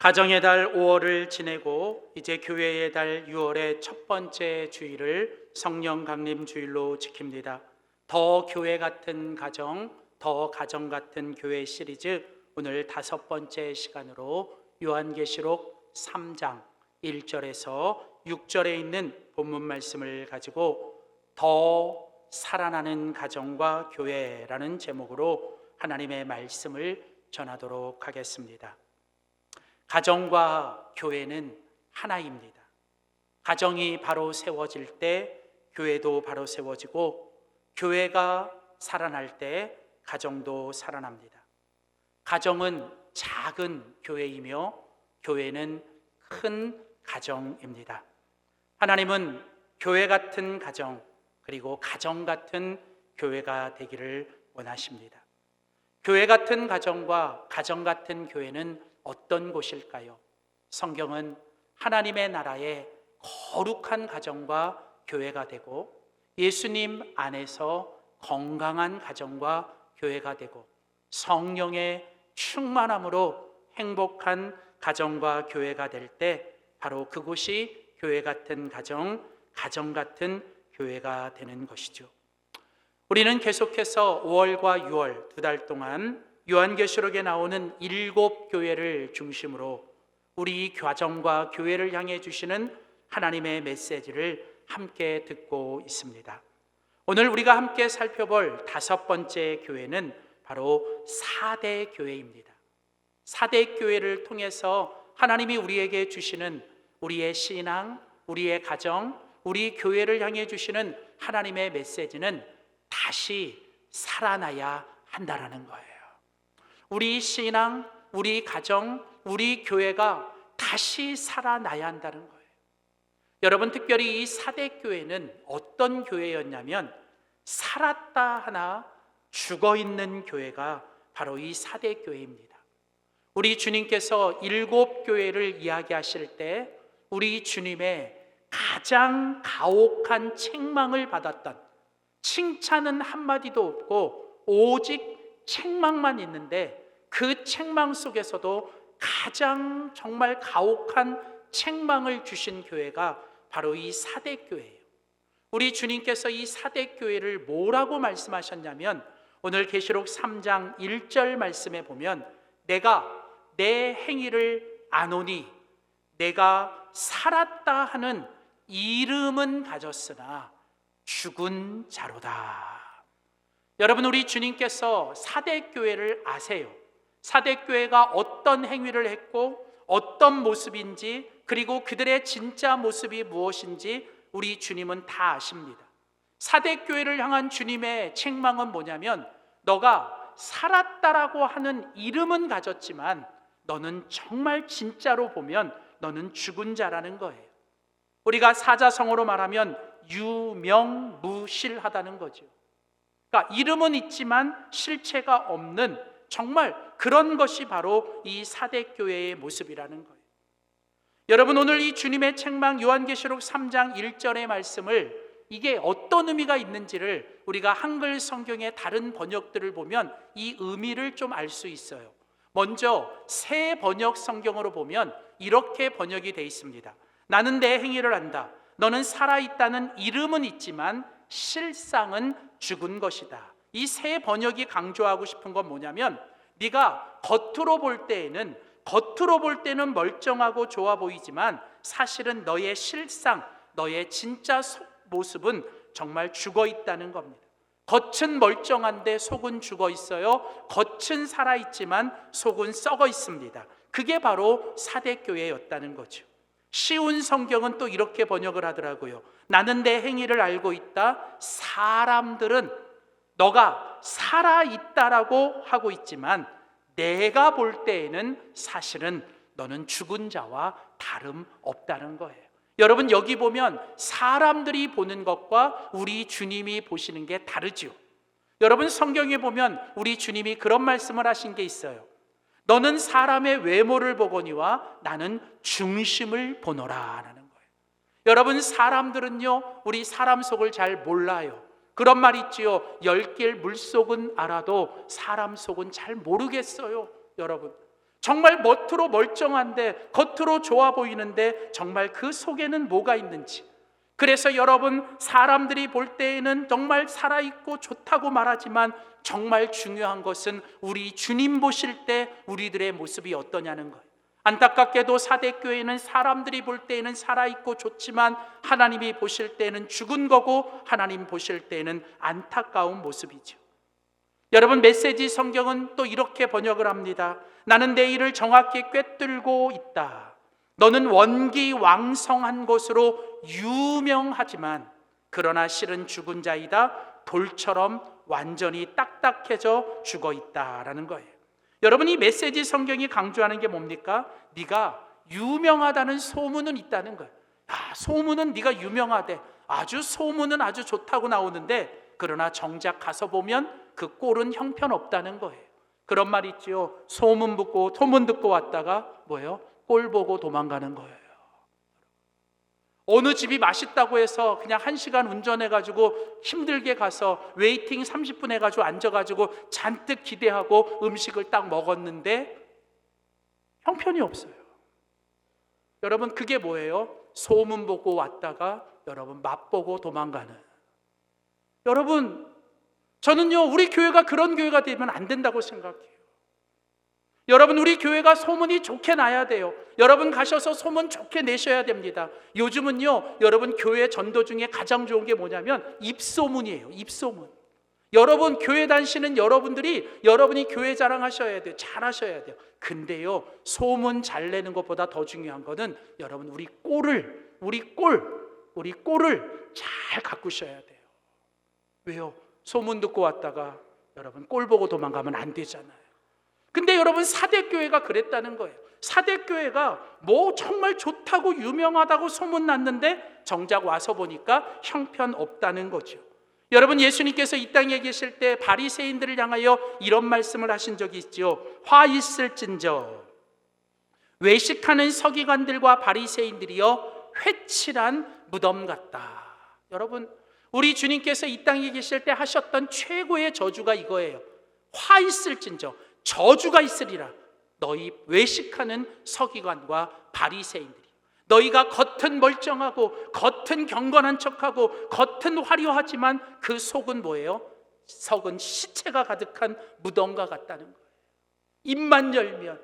가정의 달 5월을 지내고 이제 교회의 달 6월의 첫 번째 주일을 성령 강림 주일로 지킵니다. 더 교회 같은 가정, 더 가정 같은 교회 시리즈 오늘 다섯 번째 시간으로 요한계시록 3장 1절에서 6절에 있는 본문 말씀을 가지고 더 살아나는 가정과 교회라는 제목으로 하나님의 말씀을 전하도록 하겠습니다. 가정과 교회는 하나입니다. 가정이 바로 세워질 때 교회도 바로 세워지고 교회가 살아날 때 가정도 살아납니다. 가정은 작은 교회이며 교회는 큰 가정입니다. 하나님은 교회 같은 가정 그리고 가정 같은 교회가 되기를 원하십니다. 교회 같은 가정과 가정 같은 교회는 어떤 곳일까요? 성경은 하나님의 나라의 거룩한 가정과 교회가 되고 예수님 안에서 건강한 가정과 교회가 되고 성령의 충만함으로 행복한 가정과 교회가 될 때 바로 그곳이 교회 같은 가정, 가정 같은 교회가 되는 것이죠. 우리는 계속해서 5월과 6월 두 달 동안 요한계시록에 나오는 일곱 교회를 중심으로 우리 가정과 교회를 향해 주시는 하나님의 메시지를 함께 듣고 있습니다. 오늘 우리가 함께 살펴볼 다섯 번째 교회는 바로 사대 교회입니다. 사대 교회를 통해서 하나님이 우리에게 주시는 우리의 신앙, 우리의 가정, 우리 교회를 향해 주시는 하나님의 메시지는 다시 살아나야 한다라는 거예요. 우리 신앙, 우리 가정, 우리 교회가 다시 살아나야 한다는 거예요. 여러분, 특별히 이 사대 교회는 어떤 교회였냐면 살았다 하나 죽어 있는 교회가 바로 이 사대 교회입니다. 우리 주님께서 일곱 교회를 이야기하실 때 우리 주님의 가장 가혹한 책망을 받았던 칭찬은 한마디도 없고 오직 책망만 있는데 그 책망 속에서도 가장 정말 가혹한 책망을 주신 교회가 바로 이 사대 교회예요. 우리 주님께서 이 사대 교회를 뭐라고 말씀하셨냐면 오늘 계시록 3장 1절 말씀에 보면 내가 내 행위를 아노니 내가 살았다 하는 이름은 가졌으나 죽은 자로다. 여러분 우리 주님께서 사대 교회를 아세요. 사대 교회가 어떤 행위를 했고 어떤 모습인지 그리고 그들의 진짜 모습이 무엇인지 우리 주님은 다 아십니다. 사대 교회를 향한 주님의 책망은 뭐냐면 너가 살았다라고 하는 이름은 가졌지만 너는 정말 진짜로 보면 너는 죽은 자라는 거예요. 우리가 사자성어로 말하면 유명무실하다는 거죠. 그러니까 이름은 있지만 실체가 없는 정말 그런 것이 바로 이 사대 교회의 모습이라는 거예요. 여러분 오늘 이 주님의 책망 요한계시록 3장 1절의 말씀을 이게 어떤 의미가 있는지를 우리가 한글 성경의 다른 번역들을 보면 이 의미를 좀 알 수 있어요. 먼저 새 번역 성경으로 보면 이렇게 번역이 돼 있습니다. 나는 내 행위를 안다. 너는 살아 있다는 이름은 있지만 실상은 죽은 것이다. 이 새 번역이 강조하고 싶은 건 뭐냐면 네가 겉으로 볼 때에는 겉으로 볼 때는 멀쩡하고 좋아 보이지만 사실은 너의 실상, 너의 진짜 모습은 정말 죽어 있다는 겁니다. 겉은 멀쩡한데 속은 죽어 있어요. 겉은 살아 있지만 속은 썩어 있습니다. 그게 바로 사대교회였다는 거죠. 쉬운 성경은 또 이렇게 번역을 하더라고요. 나는 내 행위를 알고 있다. 사람들은 너가 살아 있다라고 하고 있지만 내가 볼 때에는 사실은 너는 죽은 자와 다름 없다는 거예요. 여러분 여기 보면 사람들이 보는 것과 우리 주님이 보시는 게 다르죠. 여러분 성경에 보면 우리 주님이 그런 말씀을 하신 게 있어요. 너는 사람의 외모를 보거니와 나는 중심을 보노라라는 거예요. 여러분 사람들은요 우리 사람 속을 잘 몰라요. 그런 말 있지요. 열길 물속은 알아도 사람 속은 잘 모르겠어요. 여러분 정말 멋으로 멀쩡한데 겉으로 좋아 보이는데 정말 그 속에는 뭐가 있는지 그래서 여러분 사람들이 볼 때에는 정말 살아 있고 좋다고 말하지만 정말 중요한 것은 우리 주님 보실 때 우리들의 모습이 어떠냐는 거예요. 안타깝게도 사대교회는 사람들이 볼 때에는 살아있고 좋지만 하나님이 보실 때는 죽은 거고 하나님 보실 때는 안타까운 모습이죠. 여러분 메시지 성경은 또 이렇게 번역을 합니다. 나는 내 일을 정확히 꿰뚫고 있다. 너는 원기 왕성한 것으로 유명하지만 그러나 실은 죽은 자이다. 돌처럼 완전히 딱딱해져 죽어 있다라는 거예요. 여러분 이 메시지 성경이 강조하는 게 뭡니까? 네가 유명하다는 소문은 있다는 거예요. 아, 소문은 네가 유명하대. 아주 소문은 아주 좋다고 나오는데 그러나 정작 가서 보면 그 꼴은 형편없다는 거예요. 그런 말 있지요. 소문 듣고 소문 듣고 왔다가 뭐예요? 꼴 보고 도망가는 거예요. 어느 집이 맛있다고 해서 그냥 한 시간 운전해가지고 힘들게 가서 웨이팅 30분 해가지고 앉아가지고 잔뜩 기대하고 음식을 딱 먹었는데 형편이 없어요. 여러분 그게 뭐예요? 소문 보고 왔다가 여러분 맛보고 도망가는. 여러분 저는요 우리 교회가 그런 교회가 되면 안 된다고 생각해요. 여러분 우리 교회가 소문이 좋게 나야 돼요. 여러분 가셔서 소문 좋게 내셔야 됩니다. 요즘은요 여러분 교회 전도 중에 가장 좋은 게 뭐냐면 입소문이에요. 입소문. 여러분 교회 다니시는 여러분들이 여러분이 교회 자랑하셔야 돼요. 잘하셔야 돼요. 근데요 소문 잘 내는 것보다 더 중요한 거는 여러분 우리 꼴을 우리 꼴 우리 꼴을 잘 가꾸셔야 돼요. 왜요? 소문 듣고 왔다가 여러분 꼴 보고 도망가면 안 되잖아요. 근데 여러분 사대교회가 그랬다는 거예요. 사대교회가 뭐 정말 좋다고 유명하다고 소문났는데 정작 와서 보니까 형편 없다는 거죠. 여러분 예수님께서 이 땅에 계실 때 바리새인들을 향하여 이런 말씀을 하신 적이 있죠. 화 있을진저 외식하는 서기관들과 바리새인들이여 회칠한 무덤 같다. 여러분 우리 주님께서 이 땅에 계실 때 하셨던 최고의 저주가 이거예요. 화 있을진저 저주가 있으리라. 너희 외식하는 서기관과 바리새인들이 너희가 겉은 멀쩡하고 겉은 경건한 척하고 겉은 화려하지만 그 속은 뭐예요? 석은 시체가 가득한 무덤과 같다는 거예요. 입만 열면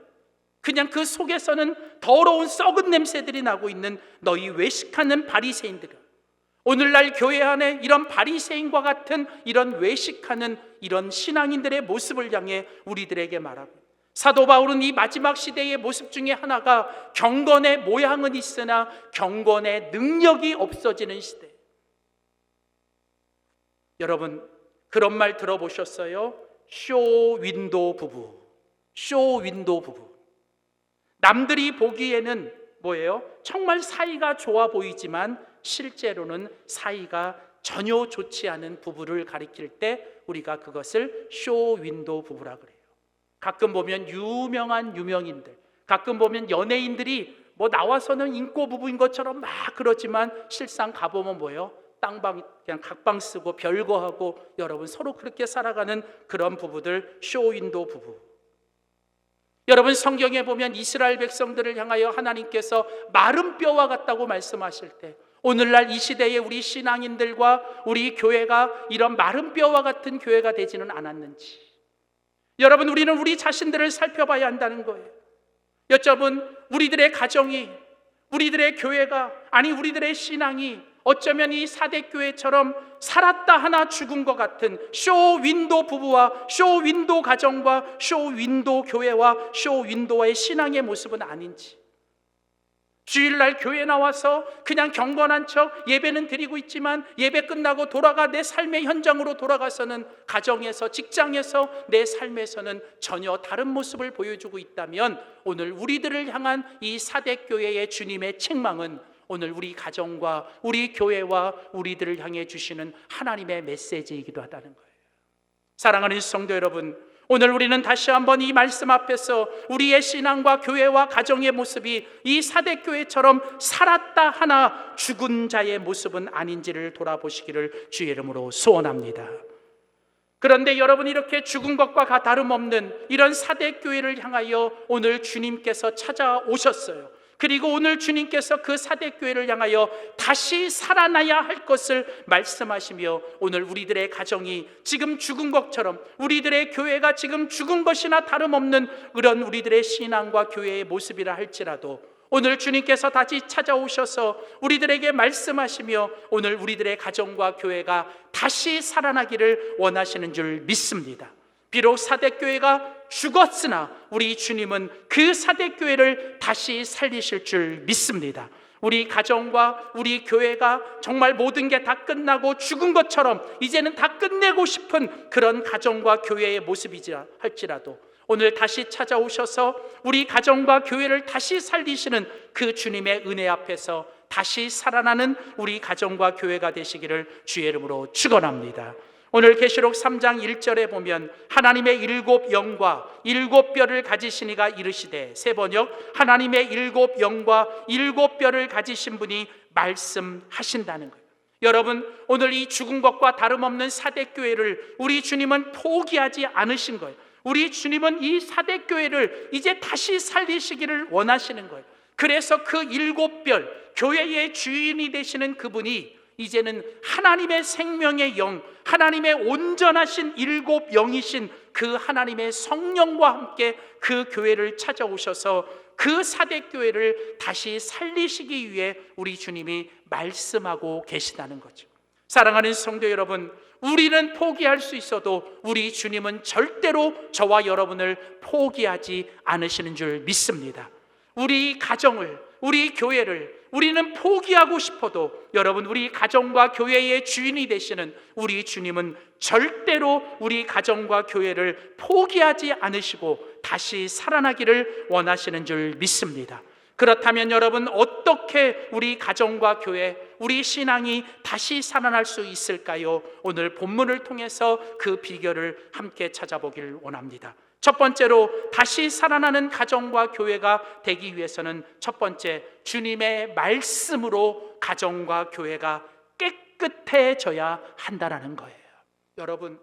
그냥 그 속에서는 더러운 썩은 냄새들이 나고 있는 너희 외식하는 바리새인들아. 오늘날 교회 안에 이런 바리새인과 같은 이런 외식하는 이런 신앙인들의 모습을 향해 우리들에게 말하고 사도 바울은 이 마지막 시대의 모습 중에 하나가 경건의 모양은 있으나 경건의 능력이 없어지는 시대. 여러분 그런 말 들어보셨어요? 쇼 윈도 부부. 쇼 윈도 부부. 남들이 보기에는 뭐예요? 정말 사이가 좋아 보이지만 실제로는 사이가 전혀 좋지 않은 부부를 가리킬 때 우리가 그것을 쇼 윈도 부부라 그래요. 가끔 보면 유명한 유명인들, 가끔 보면 연예인들이 뭐 나와서는 인고 부부인 것처럼 막 그러지만 실상 가보면 뭐예요? 땅방 그냥 각방 쓰고 별거하고 여러분 서로 그렇게 살아가는 그런 부부들 쇼 윈도 부부. 여러분 성경에 보면 이스라엘 백성들을 향하여 하나님께서 마른 뼈와 같다고 말씀하실 때 오늘날 이 시대에 우리 신앙인들과 우리 교회가 이런 마른 뼈와 같은 교회가 되지는 않았는지 여러분 우리는 우리 자신들을 살펴봐야 한다는 거예요. 여러분 우리들의 가정이 우리들의 교회가 아니 우리들의 신앙이 어쩌면 이 사대교회처럼 살았다 하나 죽은 것 같은 쇼 윈도 부부와 쇼 윈도 가정과 쇼 윈도 교회와 쇼 윈도와의 신앙의 모습은 아닌지 주일날 교회 나와서 그냥 경건한 척 예배는 드리고 있지만 예배 끝나고 돌아가 내 삶의 현장으로 돌아가서는 가정에서 직장에서 내 삶에서는 전혀 다른 모습을 보여주고 있다면 오늘 우리들을 향한 이 사대교회의 주님의 책망은 오늘 우리 가정과 우리 교회와 우리들을 향해 주시는 하나님의 메시지이기도 하다는 거예요. 사랑하는 성도 여러분, 오늘 우리는 다시 한번 이 말씀 앞에서 우리의 신앙과 교회와 가정의 모습이 이 사대교회처럼 살았다 하나 죽은 자의 모습은 아닌지를 돌아보시기를 주의 이름으로 소원합니다. 그런데 여러분 이렇게 죽은 것과 다름없는 이런 사대 교회를 향하여 오늘 주님께서 찾아오셨어요. 그리고 오늘 주님께서 그 사대 교회를 향하여 다시 살아나야 할 것을 말씀하시며 오늘 우리들의 가정이 지금 죽은 것처럼 우리들의 교회가 지금 죽은 것이나 다름없는 그런 우리들의 신앙과 교회의 모습이라 할지라도 오늘 주님께서 다시 찾아오셔서 우리들에게 말씀하시며 오늘 우리들의 가정과 교회가 다시 살아나기를 원하시는 줄 믿습니다. 비록 사대교회가 죽었으나 우리 주님은 그 사대교회를 다시 살리실 줄 믿습니다. 우리 가정과 우리 교회가 정말 모든 게 다 끝나고 죽은 것처럼 이제는 다 끝내고 싶은 그런 가정과 교회의 모습이지 할지라도 오늘 다시 찾아오셔서 우리 가정과 교회를 다시 살리시는 그 주님의 은혜 앞에서 다시 살아나는 우리 가정과 교회가 되시기를 주의 이름으로 축원합니다. 오늘 계시록 3장 1절에 보면 하나님의 일곱 영과 일곱 뼈를 가지시니가 이르시되 세 번역 하나님의 일곱 영과 일곱 뼈를 가지신 분이 말씀하신다는 거예요. 여러분 오늘 이 죽은 것과 다름없는 사대 교회를 우리 주님은 포기하지 않으신 거예요. 우리 주님은 이 사대 교회를 이제 다시 살리시기를 원하시는 거예요. 그래서 그 일곱 별 교회의 주인이 되시는 그분이 이제는 하나님의 생명의 영, 하나님의 온전하신 일곱 영이신 그 하나님의 성령과 함께 그 교회를 찾아오셔서 그 사대 교회를 다시 살리시기 위해 우리 주님이 말씀하고 계시다는 거죠. 사랑하는 성도 여러분, 우리는 포기할 수 있어도 우리 주님은 절대로 저와 여러분을 포기하지 않으시는 줄 믿습니다. 우리 가정을, 우리 교회를 우리는 포기하고 싶어도 여러분 우리 가정과 교회의 주인이 되시는 우리 주님은 절대로 우리 가정과 교회를 포기하지 않으시고 다시 살아나기를 원하시는 줄 믿습니다. 그렇다면 여러분 어떻게 우리 가정과 교회, 우리 신앙이 다시 살아날 수 있을까요? 오늘 본문을 통해서 그 비결을 함께 찾아보길 원합니다. 첫 번째로 다시 살아나는 가정과 교회가 되기 위해서는 첫 번째 주님의 말씀으로 가정과 교회가 깨끗해져야 한다라는 거예요. 여러분,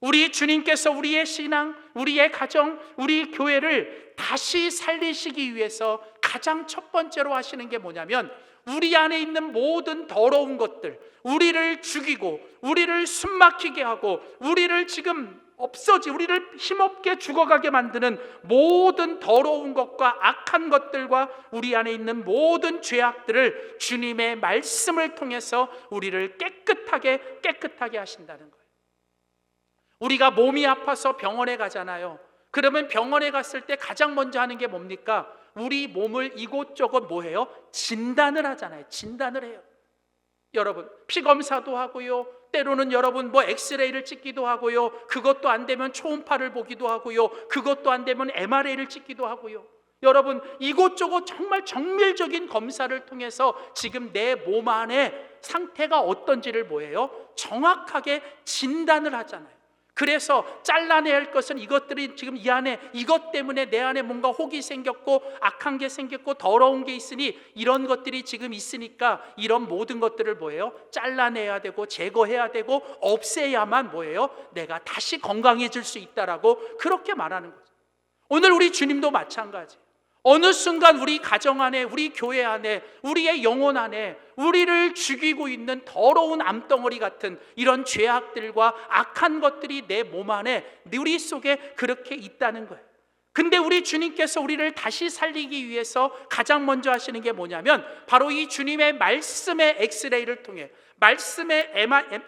우리 주님께서 우리의 신앙, 우리의 가정, 우리 교회를 다시 살리시기 위해서 가장 첫 번째로 하시는 게 뭐냐면 우리 안에 있는 모든 더러운 것들, 우리를 죽이고 우리를 숨막히게 하고 우리를 지금 없어지 우리를 힘없게 죽어가게 만드는 모든 더러운 것과 악한 것들과 우리 안에 있는 모든 죄악들을 주님의 말씀을 통해서 우리를 깨끗하게 깨끗하게 하신다는 거예요. 우리가 몸이 아파서 병원에 가잖아요. 그러면 병원에 갔을 때 가장 먼저 하는 게 뭡니까? 우리 몸을 이곳저곳 뭐 해요? 진단을 하잖아요. 진단을 해요. 여러분 피 검사도 하고요. 때로는 여러분 뭐 엑스레이를 찍기도 하고요. 그것도 안 되면 초음파를 보기도 하고요. 그것도 안 되면 MRA를 찍기도 하고요. 여러분 이곳저곳 정말 정밀적인 검사를 통해서 지금 내 몸 안에 상태가 어떤지를 뭐예요? 정확하게 진단을 하잖아요. 그래서 할 것은 이것들이 지금 이 안에 이것 때문에 내 안에 뭔가 혹이 생겼고 악한 게 생겼고 더러운 게 있으니 이런 것들이 지금 있으니까 이런 모든 것들을 뭐예요? 잘라내야 되고 제거해야 되고 없애야만 뭐예요? 내가 다시 건강해질 수 있다라고 그렇게 말하는 거죠. 오늘 우리 주님도 마찬가지. 어느 순간 우리 가정 안에, 우리 교회 안에, 우리의 영혼 안에 우리를 죽이고 있는 더러운 암덩어리 같은 이런 죄악들과 악한 것들이 내 몸 안에, 우리 속에 그렇게 있다는 거예요. 근데 우리 주님께서 우리를 다시 살리기 위해서 가장 먼저 하시는 게 뭐냐면 바로 이 주님의 말씀의 엑스레이를 통해 말씀의 MR,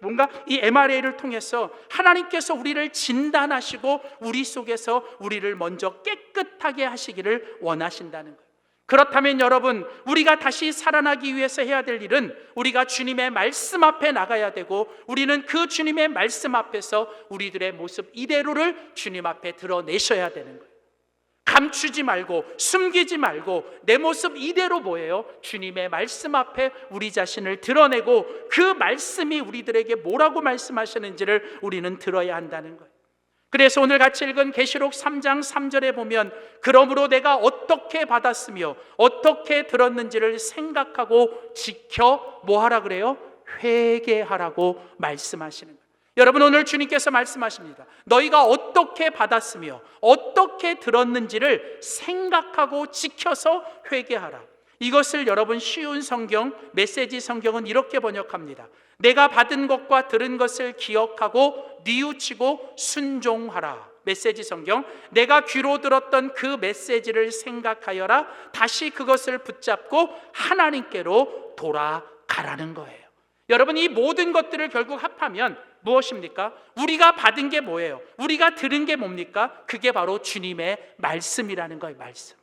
뭔가 이 MRA를 통해서 하나님께서 우리를 진단하시고 우리 속에서 우리를 먼저 깨끗하게 하시기를 원하신다는 거예요. 그렇다면 여러분, 우리가 다시 살아나기 위해서 해야 될 일은 우리가 주님의 말씀 앞에 나가야 되고 우리는 그 주님의 말씀 앞에서 우리들의 모습 이대로를 주님 앞에 드러내셔야 되는 거예요. 감추지 말고 숨기지 말고 내 모습 이대로 뭐예요? 주님의 말씀 앞에 우리 자신을 드러내고 그 말씀이 우리들에게 뭐라고 말씀하시는지를 우리는 들어야 한다는 거예요. 그래서 오늘 같이 읽은 계시록 3장 3절에 보면 그러므로 내가 어떻게 받았으며 어떻게 들었는지를 생각하고 지켜 뭐 하라 그래요? 회개하라고 말씀하시는 거예요. 여러분 오늘 주님께서 말씀하십니다. 너희가 어떻게 받았으며 어떻게 들었는지를 생각하고 지켜서 회개하라. 이것을 여러분 쉬운 성경 메시지 성경은 이렇게 번역합니다. 내가 받은 것과 들은 것을 기억하고 뉘우치고 순종하라. 메시지 성경 내가 귀로 들었던 그 메시지를 생각하여라. 다시 그것을 붙잡고 하나님께로 돌아가라는 거예요. 여러분 이 모든 것들을 결국 합하면 무엇입니까? 우리가 받은 게 뭐예요? 우리가 들은 게 뭡니까? 그게 바로 주님의 말씀이라는 거예요, 말씀.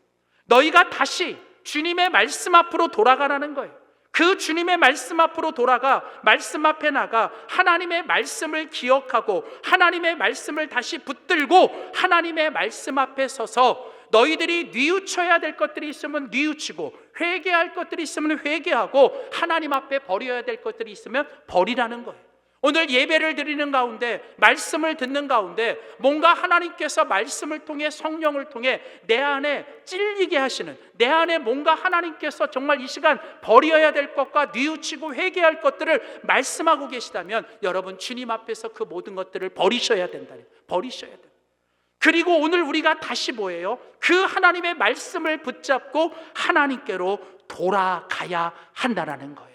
너희가 다시 주님의 말씀 앞으로 돌아가라는 거예요. 그 주님의 말씀 앞으로 돌아가 말씀 앞에 나가 하나님의 말씀을 기억하고 하나님의 말씀을 다시 붙들고 하나님의 말씀 앞에 서서 너희들이 뉘우쳐야 될 것들이 있으면 뉘우치고 회개할 것들이 있으면 회개하고 하나님 앞에 버려야 될 것들이 있으면 버리라는 거예요. 오늘 예배를 드리는 가운데 말씀을 듣는 가운데 뭔가 하나님께서 말씀을 통해 성령을 통해 내 안에 찔리게 하시는 내 안에 뭔가 하나님께서 정말 이 시간 버려야 될 것과 뉘우치고 회개할 것들을 말씀하고 계시다면 여러분 주님 앞에서 그 모든 것들을 버리셔야 된다. 버리셔야 된다. 그리고 오늘 우리가 다시 뭐예요? 그 하나님의 말씀을 붙잡고 하나님께로 돌아가야 한다라는 거예요.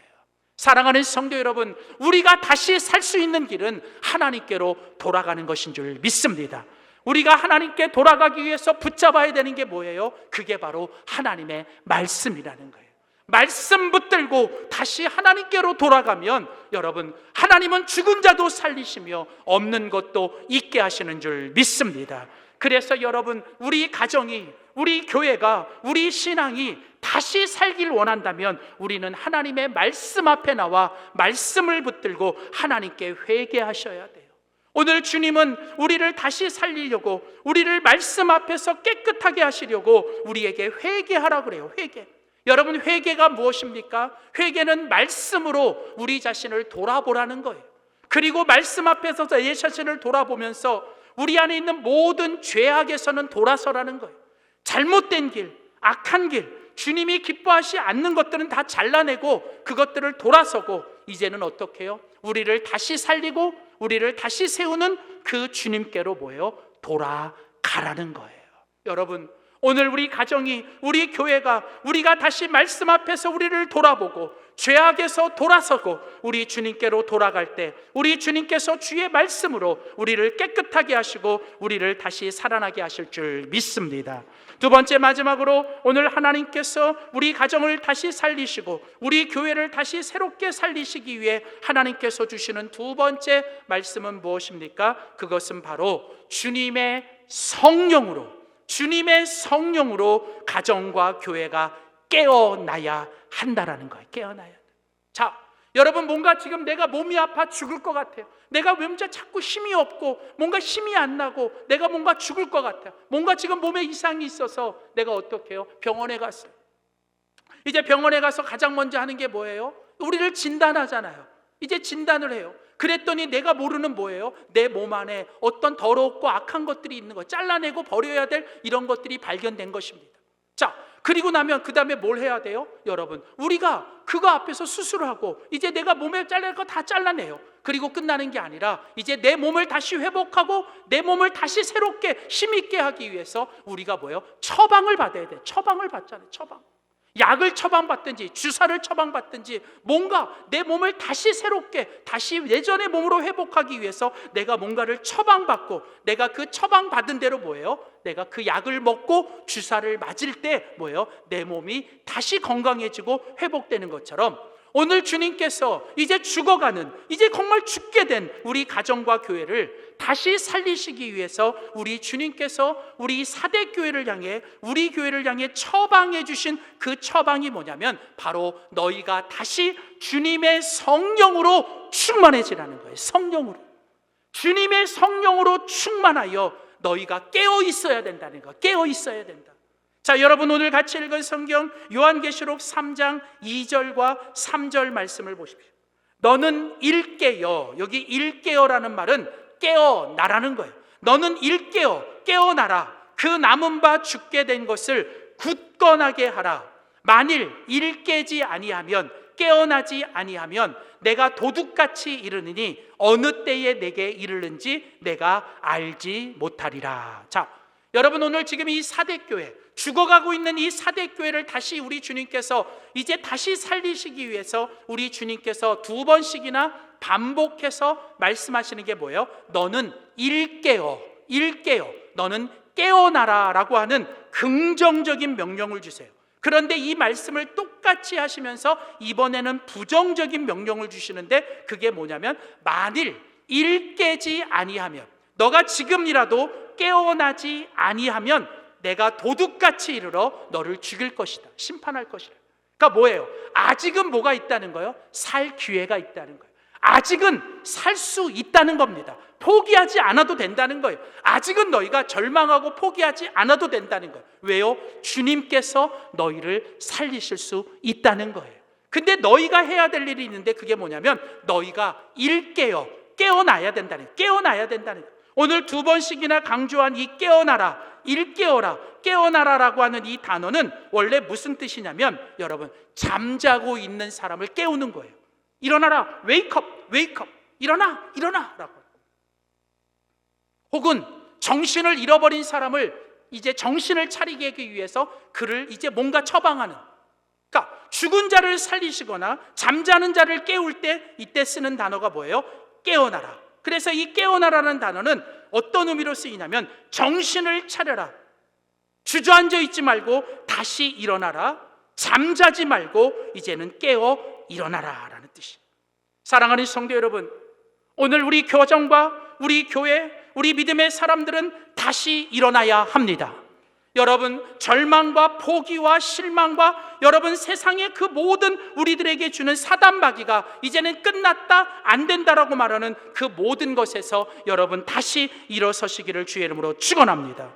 사랑하는 성도 여러분, 우리가 다시 살 수 있는 길은 하나님께로 돌아가는 것인 줄 믿습니다. 우리가 하나님께 돌아가기 위해서 붙잡아야 되는 게 뭐예요? 그게 바로 하나님의 말씀이라는 거예요. 말씀 붙들고 다시 하나님께로 돌아가면 여러분, 하나님은 죽은 자도 살리시며 없는 것도 있게 하시는 줄 믿습니다. 그래서 여러분, 우리 가정이, 우리 교회가, 우리 신앙이 다시 살길 원한다면 우리는 하나님의 말씀 앞에 나와 말씀을 붙들고 하나님께 회개하셔야 돼요. 오늘 주님은 우리를 다시 살리려고 우리를 말씀 앞에서 깨끗하게 하시려고 우리에게 회개하라 그래요. 회개. 여러분 회개가 무엇입니까? 회개는 말씀으로 우리 자신을 돌아보라는 거예요. 그리고 말씀 앞에서 내 자신을 돌아보면서 우리 안에 있는 모든 죄악에서는 돌아서라는 거예요. 잘못된 길, 악한 길, 주님이 기뻐하시 않는 것들은 다 잘라내고 그것들을 돌아서고 이제는 어떻게 해요? 우리를 다시 살리고 우리를 다시 세우는 그 주님께로 모여 돌아가라는 거예요. 여러분, 오늘 우리 가정이, 우리 교회가, 우리가 다시 말씀 앞에서 우리를 돌아보고 죄악에서 돌아서고 우리 주님께로 돌아갈 때 우리 주님께서 주의 말씀으로 우리를 깨끗하게 하시고 우리를 다시 살아나게 하실 줄 믿습니다. 두 번째 마지막으로 오늘 하나님께서 우리 가정을 다시 살리시고 우리 교회를 다시 새롭게 살리시기 위해 하나님께서 주시는 두 번째 말씀은 무엇입니까? 그것은 바로 주님의 성령으로 주님의 성령으로 가정과 교회가 깨어나야 한다라는 거예요. 깨어나야 돼. 자, 여러분 뭔가 지금 내가 몸이 아파 죽을 것 같아요. 내가 왜 자꾸 힘이 없고 뭔가 힘이 안 나고 내가 뭔가 죽을 것 같아요. 뭔가 지금 몸에 이상이 있어서 내가 어떻게 해요? 병원에 갔어요. 이제 병원에 가서 가장 먼저 하는 게 뭐예요? 우리를 진단하잖아요. 이제 진단을 해요. 그랬더니 내가 모르는 뭐예요? 내 몸 안에 어떤 더럽고 악한 것들이 있는 거 잘라내고 버려야 될 이런 것들이 발견된 것입니다. 자, 그리고 나면 그 다음에 뭘 해야 돼요? 여러분, 우리가 그거 앞에서 수술하고 이제 내가 몸에 잘릴 거 다 잘라내요. 그리고 끝나는 게 아니라 이제 내 몸을 다시 회복하고 내 몸을 다시 새롭게 힘 있게 하기 위해서 우리가 뭐예요? 처방을 받아야 돼. 처방을 받잖아요. 처방. 약을 처방받든지 주사를 처방받든지 뭔가 내 몸을 다시 새롭게 다시 예전의 몸으로 회복하기 위해서 내가 뭔가를 처방받고 내가 그 처방받은 대로 뭐예요? 내가 그 약을 먹고 주사를 맞을 때 뭐예요? 내 몸이 다시 건강해지고 회복되는 것처럼 오늘 주님께서 이제 죽어가는 이제 정말 죽게 된 우리 가정과 교회를 다시 살리시기 위해서 우리 주님께서 우리 사대 교회를 향해 우리 교회를 향해 처방해 주신 그 처방이 뭐냐면 바로 너희가 다시 주님의 성령으로 충만해지라는 거예요. 성령으로. 주님의 성령으로 충만하여 너희가 깨어 있어야 된다는 거. 깨어 있어야 된다. 자, 여러분 오늘 같이 읽은 성경 요한계시록 3장 2절과 3절 말씀을 보십시오. 너는 일깨어. 여기 일깨어라는 말은 깨어나라는 거예요. 너는 일깨어. 깨어나라. 그 남은 바 죽게 된 것을 굳건하게 하라. 만일 일깨지 아니하면 깨어나지 아니하면 내가 도둑같이 이르느니 어느 때에 내게 이르는지 내가 알지 못하리라. 자, 여러분 오늘 지금 이 사대교회 죽어가고 있는 이 사대교회를 다시 우리 주님께서 이제 다시 살리시기 위해서 우리 주님께서 두 번씩이나 반복해서 말씀하시는 게 뭐예요? 너는 일깨어, 일깨어, 너는 깨어나라라고 하는 긍정적인 명령을 주세요. 그런데 이 말씀을 똑같이 하시면서 이번에는 부정적인 명령을 주시는데 그게 뭐냐면 만일 일깨지 아니하면 너가 지금이라도 깨어나지 아니하면 내가 도둑같이 이르러 너를 죽일 것이다. 심판할 것이다. 그러니까 뭐예요? 아직은 뭐가 있다는 거예요? 살 기회가 있다는 거예요. 아직은 살 수 있다는 겁니다. 포기하지 않아도 된다는 거예요. 아직은 너희가 절망하고 포기하지 않아도 된다는 거예요. 왜요? 주님께서 너희를 살리실 수 있다는 거예요. 근데 너희가 해야 될 일이 있는데 그게 뭐냐면 너희가 일깨어 깨어나야 된다는 거예요. 깨어나야 된다는 거예요. 오늘 두 번씩이나 강조한 이 깨어나라, 일깨어라, 깨어나라라고 하는 이 단어는 원래 무슨 뜻이냐면 여러분 잠자고 있는 사람을 깨우는 거예요. 일어나라, 웨이크업, 웨이크업, 일어나, 일어나라고. 혹은 정신을 잃어버린 사람을 이제 정신을 차리게 하기 위해서 그를 이제 뭔가 처방하는. 그러니까 죽은 자를 살리시거나 잠자는 자를 깨울 때 이때 쓰는 단어가 뭐예요? 깨어나라. 그래서 이 깨어나라는 단어는 어떤 의미로 쓰이냐면 정신을 차려라. 주저앉아 있지 말고 다시 일어나라. 잠자지 말고 이제는 깨어 일어나라라는 뜻이. 사랑하는 성도 여러분, 오늘 우리 교정과 우리 교회, 우리 믿음의 사람들은 다시 일어나야 합니다. 여러분, 절망과 포기와 실망과 여러분 세상의 그 모든 우리들에게 주는 사단마귀가 이제는 끝났다, 안 된다라고 말하는 그 모든 것에서 여러분 다시 일어서시기를 주의 이름으로 축원합니다.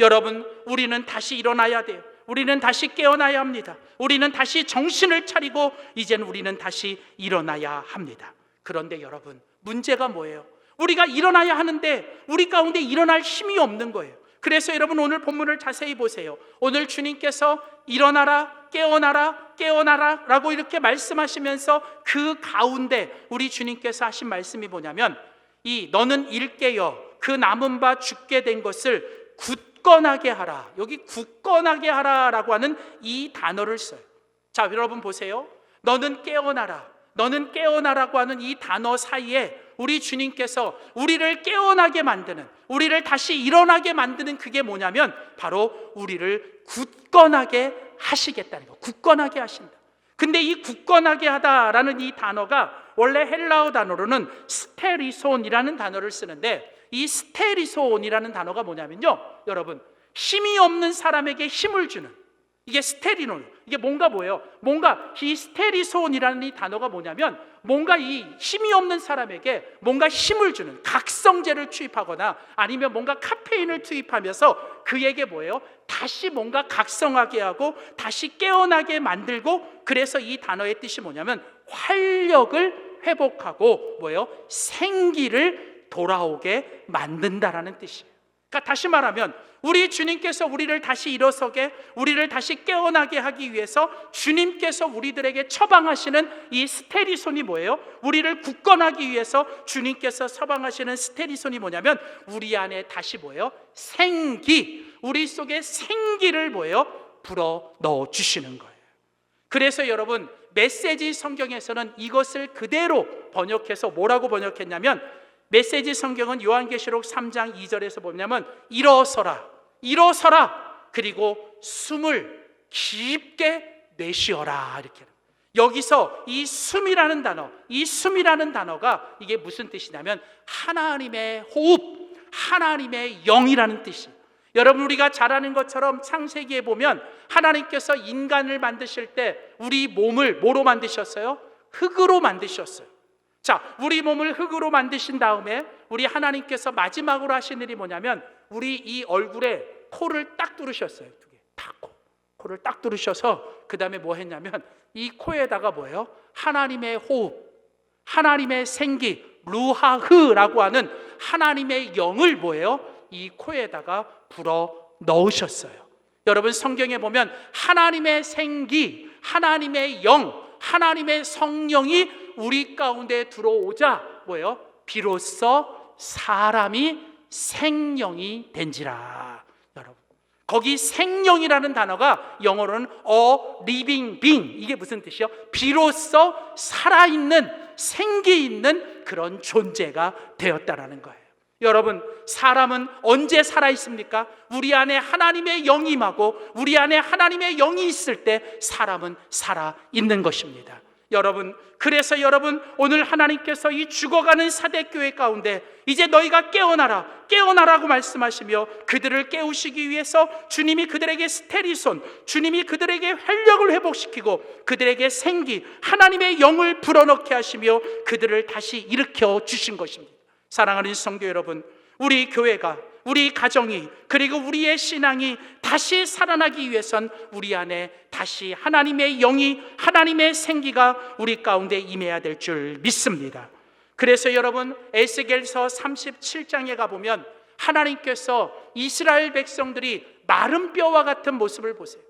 여러분, 우리는 다시 일어나야 돼요. 우리는 다시 깨어나야 합니다. 우리는 다시 정신을 차리고 이제는 우리는 다시 일어나야 합니다. 그런데 여러분, 문제가 뭐예요? 우리가 일어나야 하는데 우리 가운데 일어날 힘이 없는 거예요. 그래서 여러분 오늘 본문을 자세히 보세요. 오늘 주님께서 일어나라, 깨어나라, 깨어나라 라고 이렇게 말씀하시면서 그 가운데 우리 주님께서 하신 말씀이 뭐냐면 이 너는 일깨어 그 남은 바 죽게 된 것을 굳건하게 하라. 여기 굳건하게 하라라고 하는 이 단어를 써요. 자, 여러분 보세요. 너는 깨어나라. 너는 깨어나라고 하는 이 단어 사이에 우리 주님께서 우리를 깨어나게 만드는 우리를 다시 일어나게 만드는 그게 뭐냐면 바로 우리를 굳건하게 하시겠다는 거. 굳건하게 하신다. 근데 이 굳건하게 하다라는 이 단어가 원래 헬라어 단어로는 스테리손이라는 단어를 쓰는데 이 스테리손이라는 단어가 뭐냐면요. 여러분, 힘이 없는 사람에게 힘을 주는 이게 스테리논. 이게 뭔가 뭐예요? 뭔가 이 스테리손이라는 이 단어가 뭐냐면 뭔가 이 힘이 없는 사람에게 뭔가 힘을 주는 각성제를 투입하거나 아니면 뭔가 카페인을 투입하면서 그에게 뭐예요? 다시 뭔가 각성하게 하고 다시 깨어나게 만들고 그래서 이 단어의 뜻이 뭐냐면 활력을 회복하고 뭐예요? 생기를 돌아오게 만든다라는 뜻이에요. 그러니까 다시 말하면 우리 주님께서 우리를 다시 일어서게 우리를 다시 깨어나게 하기 위해서 주님께서 우리들에게 처방하시는 이 스테리손이 뭐예요? 우리를 굳건하기 위해서 주님께서 처방하시는 스테리손이 뭐냐면 우리 안에 다시 뭐예요? 생기 우리 속에 생기를 뭐예요? 불어 넣어 주시는 거예요. 그래서 여러분 메시지 성경에서는 이것을 그대로 번역해서 뭐라고 번역했냐면 메시지 성경은 요한계시록 3장 2절에서 보냐면 일어서라 일어서라 그리고 숨을 깊게 내쉬어라 이렇게 여기서 이 숨이라는 단어 이 숨이라는 단어가 이게 무슨 뜻이냐면 하나님의 호흡 하나님의 영이라는 뜻이 여러분 우리가 잘 아는 것처럼 창세기에 보면 하나님께서 인간을 만드실 때 우리 몸을 뭐로 만드셨어요? 흑으로 만드셨어요. 자, 우리 몸을 흙으로 만드신 다음에 우리 하나님께서 마지막으로 하신 일이 뭐냐면 우리 이 얼굴에 코를 딱 뚫으셨어요. 두 개. 딱 코. 코를 딱 뚫으셔서 그다음에 뭐 했냐면 이 코에다가 뭐예요? 하나님의 호흡, 하나님의 생기, 루하흐라고 하는 하나님의 영을 뭐예요? 이 코에다가 불어 넣으셨어요. 여러분 성경에 보면 하나님의 생기, 하나님의 영, 하나님의 성령이 우리 가운데 들어오자 뭐예요? 비로소 사람이 생명이 된지라. 여러분. 거기 생명이라는 단어가 영어로는 a living being 이게 무슨 뜻이요? 비로소 살아 있는 생기 있는 그런 존재가 되었다라는 거예요. 여러분, 사람은 언제 살아 있습니까? 우리 안에 하나님의 영이 임하고 우리 안에 하나님의 영이 있을 때 사람은 살아 있는 것입니다. 여러분, 그래서 여러분 오늘 하나님께서 이 죽어가는 사대교회 가운데 이제 너희가 깨어나라, 깨어나라고 말씀하시며 그들을 깨우시기 위해서 주님이 그들에게 스테리손, 주님이 그들에게 활력을 회복시키고 그들에게 생기, 하나님의 영을 불어넣게 하시며 그들을 다시 일으켜 주신 것입니다. 사랑하는 성도 여러분, 우리 교회가 우리 가정이 그리고 우리의 신앙이 다시 살아나기 위해선 우리 안에 다시 하나님의 영이 하나님의 생기가 우리 가운데 임해야 될 줄 믿습니다. 그래서 여러분 에스겔서 37장에 가 보면 하나님께서 이스라엘 백성들이 마른 뼈와 같은 모습을 보세요.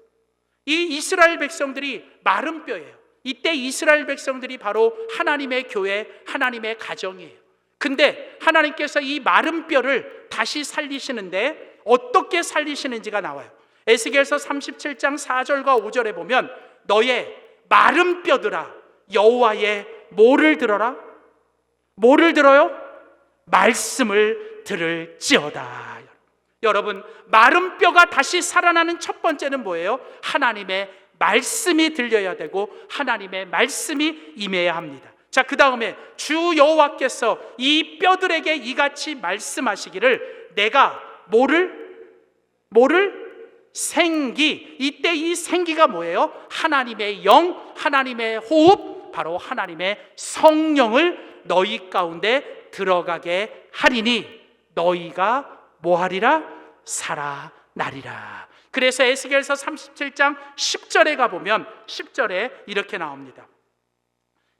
이 이스라엘 백성들이 마른 뼈예요. 이때 이스라엘 백성들이 바로 하나님의 교회, 하나님의 가정이에요. 근데 하나님께서 이 마른 뼈를 다시 살리시는데 어떻게 살리시는지가 나와요. 에스겔서 37장 4절과 5절에 보면 너의 마른 뼈들아 여호와의 뭐를 들어라? 뭐를 들어요? 말씀을 들을지어다. 여러분, 마른 뼈가 다시 살아나는 첫 번째는 뭐예요? 하나님의 말씀이 들려야 되고 하나님의 말씀이 임해야 합니다. 자, 그 다음에 주 여호와께서 이 뼈들에게 이같이 말씀하시기를 내가 뭐를 뭐를 생기 이때 이 생기가 뭐예요? 하나님의 영, 하나님의 호흡, 바로 하나님의 성령을 너희 가운데 들어가게 하리니 너희가 뭐하리라 살아나리라. 그래서 에스겔서 37장 10절에 가 보면 10절에 이렇게 나옵니다.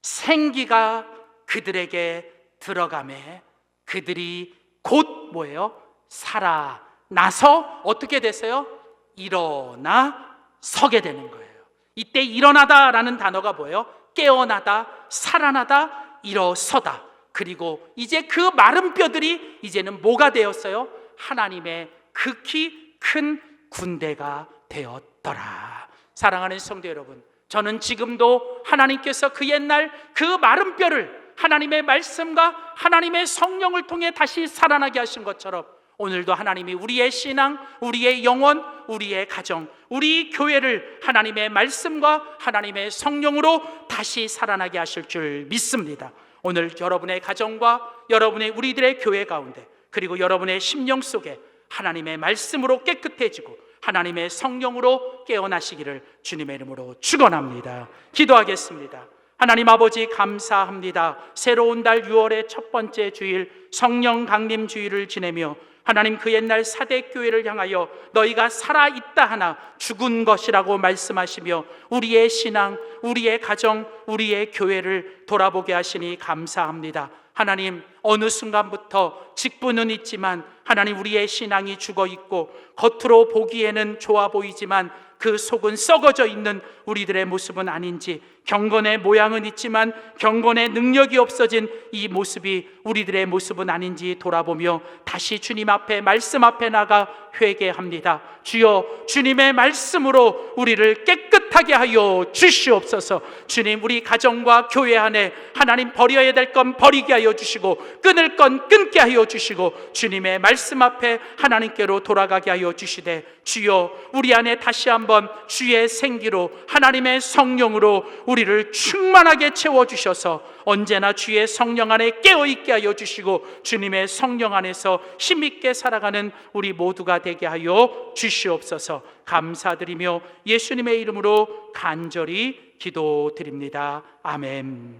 생기가 그들에게 들어가매 그들이 곧 뭐예요? 살아나서 어떻게 됐어요? 일어나 서게 되는 거예요. 이때 일어나다라는 단어가 뭐예요? 깨어나다, 살아나다, 일어서다. 그리고 이제 그 마른 뼈들이 이제는 뭐가 되었어요? 하나님의 극히 큰 군대가 되었더라. 사랑하는 성도 여러분, 저는 지금도 하나님께서 그 옛날 그 마른 뼈를 하나님의 말씀과 하나님의 성령을 통해 다시 살아나게 하신 것처럼 오늘도 하나님이 우리의 신앙, 우리의 영혼, 우리의 가정, 우리 교회를 하나님의 말씀과 하나님의 성령으로 다시 살아나게 하실 줄 믿습니다. 오늘 여러분의 가정과 여러분의 우리들의 교회 가운데 그리고 여러분의 심령 속에 하나님의 말씀으로 깨끗해지고 하나님의 성령으로 깨어나시기를 주님의 이름으로 축원합니다. 기도하겠습니다. 하나님 아버지 감사합니다. 새로운 달 6월의 첫 번째 주일 성령 강림 주일을 지내며 하나님 그 옛날 사대 교회를 향하여 너희가 살아 있다 하나 죽은 것이라고 말씀하시며 우리의 신앙, 우리의 가정, 우리의 교회를 돌아보게 하시니 감사합니다. 하나님 어느 순간부터 직분은 있지만 하나님 우리의 신앙이 죽어 있고 겉으로 보기에는 좋아 보이지만 그 속은 썩어져 있는 우리들의 모습은 아닌지 경건의 모양은 있지만 경건의 능력이 없어진 이 모습이 우리들의 모습은 아닌지 돌아보며 다시 주님 앞에 말씀 앞에 나가 회개합니다. 주여 주님의 말씀으로 우리를 깨끗하게 하여 주시옵소서. 주님 우리 가정과 교회 안에 하나님 버려야 될 건 버리게 하여 주시고 끊을 건 끊게 하여 주시고 주님의 말씀 앞에 하나님께로 돌아가게 하여 주시되 주여 우리 안에 다시 한번 주의 생기로 하나님의 성령으로 우리를 충만하게 채워 주셔서 언제나 주의 성령 안에 깨어 있게 하여 주시고 주님의 성령 안에서 힘있게 살아가는 우리 모두가 되게 하여 주시옵소서. 감사드리며 예수님의 이름으로 간절히 기도드립니다. 아멘.